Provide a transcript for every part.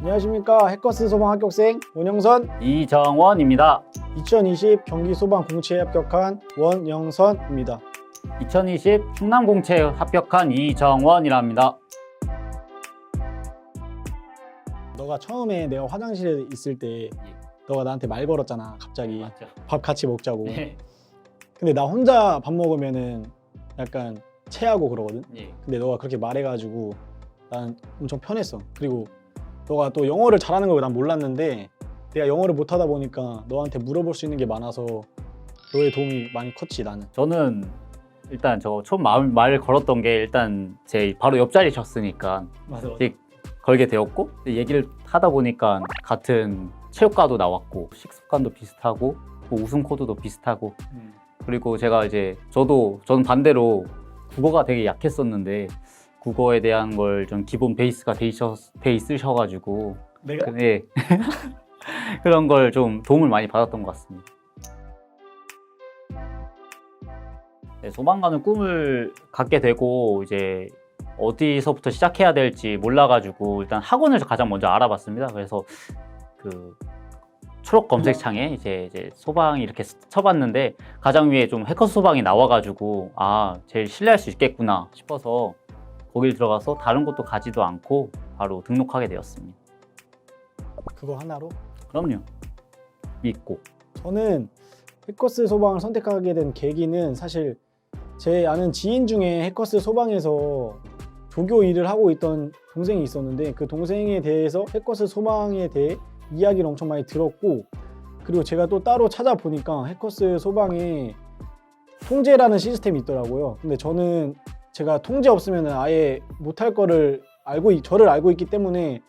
안녕하십니까 해커스 소방 합격생 원영선 이정원입니다. 2020 경기 소방 공채에 합격한 원영선입니다. 2020 충남 공채 합격한 이정원이랍니다. 너가 처음에 내가 화장실에 있을 때 너가 나한테 말 걸었잖아 갑자기 맞죠? 밥 같이 먹자고 예. 근데 나 혼자 밥 먹으면은 약간 체하고 그러거든 예. 근데 너가 그렇게 말해가지고 난 엄청 편했어 그리고 너가 또 영어를 잘하는 걸 난 몰랐는데 내가 영어를 못하다 보니까 너한테 물어볼 수 있는 게 많아서 너의 도움이 많이 컸지 나는. 저는 일단 저 처음 말, 말 걸었던 게 일단 제 바로 옆자리셨으니까 맞아 이제 걸게 되었고 얘기를 하다 보니까 같은 체육과도 나왔고 식습관도 비슷하고 뭐 우승 코드도 비슷하고. 그리고 제가 이제 저도 저는 반대로 국어가 되게 약했었는데 국어에 대한 걸 좀 기본 베이스가 돼, 있어, 돼 있으셔가지고 내가 네. 그런 걸 좀 도움을 많이 받았던 것 같습니다. 네, 소방관은 꿈을 갖게 되고 이제 어디서부터 시작해야 될지 몰라가지고 일단 학원을 가장 먼저 알아봤습니다. 그래서 그 초록 검색창에 이제, 이제 소방이 이렇게 쳐봤는데 가장 위에 좀 해커 소방이 나와가지고 아 제일 신뢰할 수 있겠구나 싶어서 거길 들어가서 다른 곳도 가지도 않고 바로 등록하게 되었습니다. 그거 하나로 그럼요. 믿고. 저는 해커스 소방을 선택하게 된 계기는 사실 제 아는 지인 중에 해커스 소방에서 조교 일을 하고 있던 동생이 있었는데 그 동생에 대해서 해커스 소방에 대해 이야기를 엄청 많이 들었고 그리고 제가 또 따로 찾아보니까 해커스 소방에 통제라는 시스템이 있더라고요. 근데 저는 제가 통제 없으면 아예 못할 거를 알고 있- 저를 알고 있기 때문에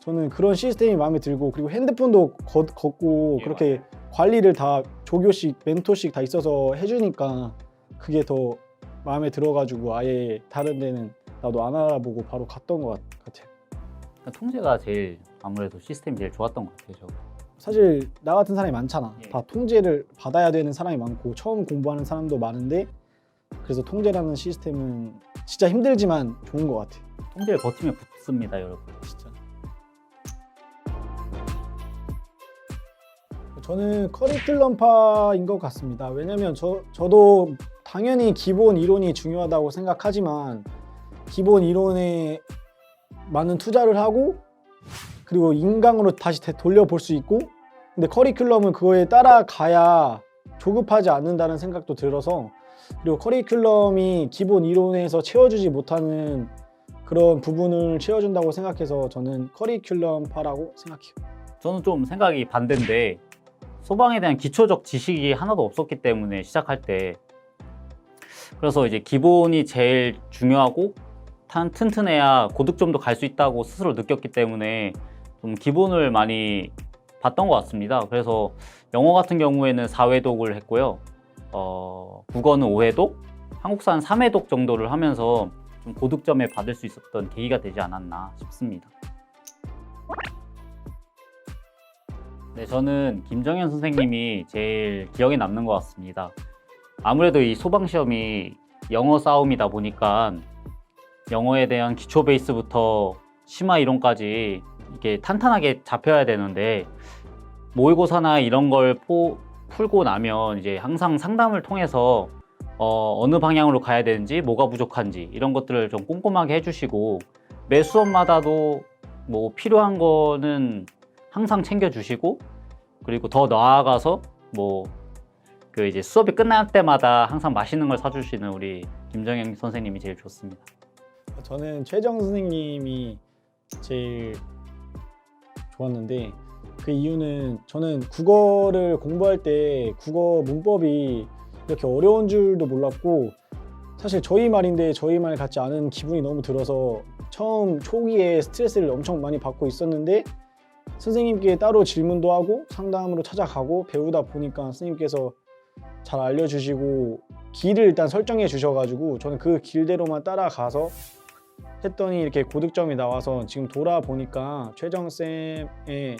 저는 그런 시스템이 마음에 들고 그리고 핸드폰도 걷, 걷고 예, 그렇게 관리를 다 조교식 멘토식 다 있어서 해주니까 그게 더 마음에 들어가지고 아예 다른 데는 나도 안 알아보고 바로 갔던 것 같- 같아요. 통제가 제일 아무래도 시스템이 제일 좋았던 것 같아요. 저. 사실 나 같은 사람이 많잖아. 예. 다 통제를 받아야 되는 사람이 많고 처음 공부하는 사람도 많은데 그래서 통제라는 시스템은 진짜 힘들지만 좋은 것 같아. 통제를 버티면 붙습니다, 여러분. 진짜. 저는 커리큘럼파인 것 같습니다. 왜냐면 저, 저도 당연히 기본 이론이 중요하다고 생각하지만 기본 이론에 많은 투자를 하고 그리고 인강으로 다시 되- 돌려볼 수 있고 근데 커리큘럼은 그거에 따라가야 조급하지 않는다는 생각도 들어서 그리고 커리큘럼이 기본 이론에서 채워주지 못하는 그런 부분을 채워준다고 생각해서 저는 커리큘럼파라고 생각해요. 저는 좀 생각이 반대인데 소방에 대한 기초적 지식이 하나도 없었기 때문에 시작할 때 그래서 이제 기본이 제일 중요하고 탄 튼튼해야 고득점도 갈 수 있다고 스스로 느꼈기 때문에 좀 기본을 많이 봤던 것 같습니다. 그래서 영어 같은 경우에는 4회독을 했고요. 어, 국어는 5회독, 한국사는 3회독 정도를 하면서 좀 고득점을 받을 수 있었던 계기가 되지 않았나 싶습니다. 네, 저는 김정현 선생님이 제일 기억에 남는 것 같습니다. 아무래도 이 소방 시험이 영어 싸움이다 보니까 영어에 대한 기초 베이스부터 심화 이론까지 이게 탄탄하게 잡혀야 되는데 모의고사나 이런 걸 포- 풀고 나면 이제 항상 상담을 통해서 어, 어느 방향으로 가야 되는지 뭐가 부족한지 이런 것들을 좀 꼼꼼하게 해주시고 매 수업마다도 뭐 필요한 거는 항상 챙겨주시고 그리고 더 나아가서 뭐 그 이제 수업이 끝날 때마다 항상 맛있는 걸 사주시는 우리 김정영 선생님이 제일 좋습니다. 저는 최정 선생님이 제일 좋았는데 그 이유는 저는 국어를 공부할 때 국어 문법이 이렇게 어려운 줄도 몰랐고 사실 저희 말인데 저희 말 같지 않은 기분이 너무 들어서 처음 초기에 스트레스를 엄청 많이 받고 있었는데 선생님께 따로 질문도 하고 상담으로 찾아가고 배우다 보니까 선생님께서 잘 알려주시고 길을 일단 설정해 주셔가지고 저는 그 길대로만 따라가서 했더니 이렇게 고득점이 나와서 지금 돌아보니까 최정 쌤의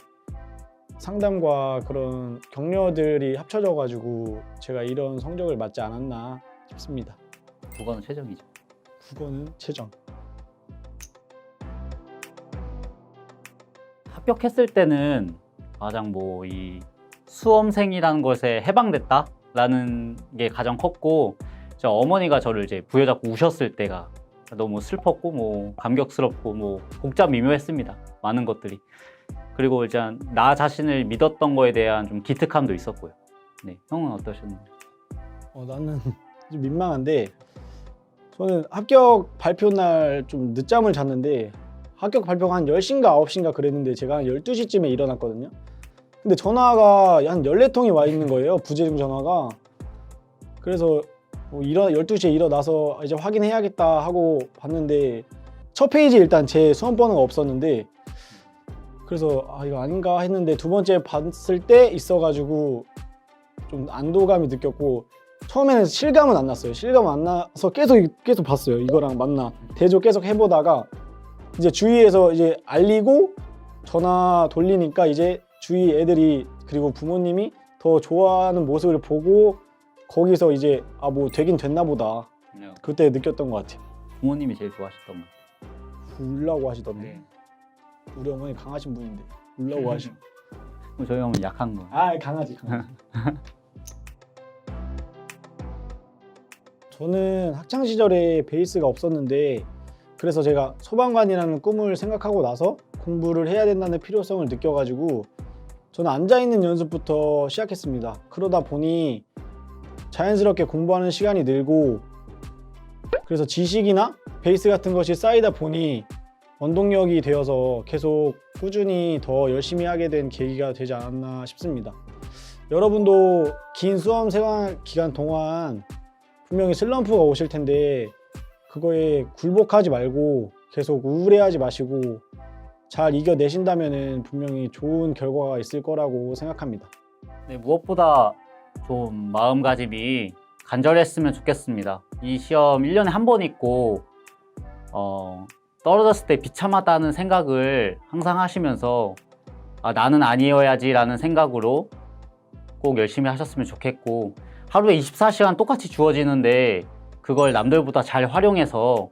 상담과 그런 격려들이 합쳐져 가지고 제가 이런 성적을 맞지 않았나 싶습니다. 국어는 최정이죠. 국어는 최정. 합격했을 때는 가장 뭐 이 수험생이라는 것에 해방됐다라는 게 가장 컸고 저 어머니가 저를 이제 부여잡고 우셨을 때가 너무 슬펐고 뭐 감격스럽고 뭐 복잡 미묘했습니다. 많은 것들이. 그리고 일단 나 자신을 믿었던 거에 대한 좀 기특함도 있었고요. 네, 형은 어떠셨나요? 어, 나는 좀 민망한데 저는 합격 발표 날 좀 늦잠을 잤는데 합격 발표가 한 10시인가 9시인가 그랬는데 제가 한 12시쯤에 일어났거든요. 근데 전화가 한 14통이 와 있는 거예요. 부재중 전화가. 그래서 뭐 일어 12시에 일어나서 이제 확인해야겠다 하고 봤는데 첫 페이지에 일단 제 수험 번호가 없었는데 그래서 아 이거 아닌가 했는데 두 번째 봤을 때 있어가지고 좀 안도감이 느꼈고 처음에는 실감은 안 났어요. 실감 안 나서 계속 계속 봤어요. 이거랑 맞나 대조 계속 해보다가 이제 주위에서 이제 알리고 전화 돌리니까 이제 주위 애들이 그리고 부모님이 더 좋아하는 모습을 보고 거기서 이제 아 뭐 되긴 됐나 보다 그때 느꼈던 것 같아요. 부모님이 제일 좋아하셨던 것 같아요. 울라고 하시던데 우리 어머니 강하신 분인데 울라고 하시. 그럼 저희 형은 약한 거. 아 강아지 강아지. 저는 학창 시절에 베이스가 없었는데 그래서 제가 소방관이라는 꿈을 생각하고 나서 공부를 해야 된다는 필요성을 느껴가지고 저는 앉아 있는 연습부터 시작했습니다. 그러다 보니 자연스럽게 공부하는 시간이 늘고 그래서 지식이나 베이스 같은 것이 쌓이다 보니 원동력이 되어서 계속 꾸준히 더 열심히 하게 된 계기가 되지 않았나 싶습니다. 여러분도 긴 수험 생활 기간 동안 분명히 슬럼프가 오실 텐데 그거에 굴복하지 말고 계속 우울해하지 마시고 잘 이겨내신다면 분명히 좋은 결과가 있을 거라고 생각합니다. 네, 무엇보다 좀 마음가짐이 간절했으면 좋겠습니다. 이 시험 1년에 한 번 있고 어, 떨어졌을 때 비참하다는 생각을 항상 하시면서 아, 나는 아니어야지 라는 생각으로 꼭 열심히 하셨으면 좋겠고 하루에 24시간 똑같이 주어지는데 그걸 남들보다 잘 활용해서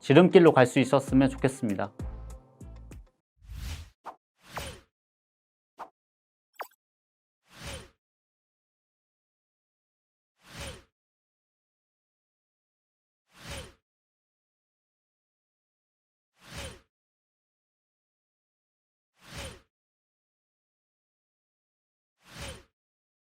지름길로 갈 수 있었으면 좋겠습니다.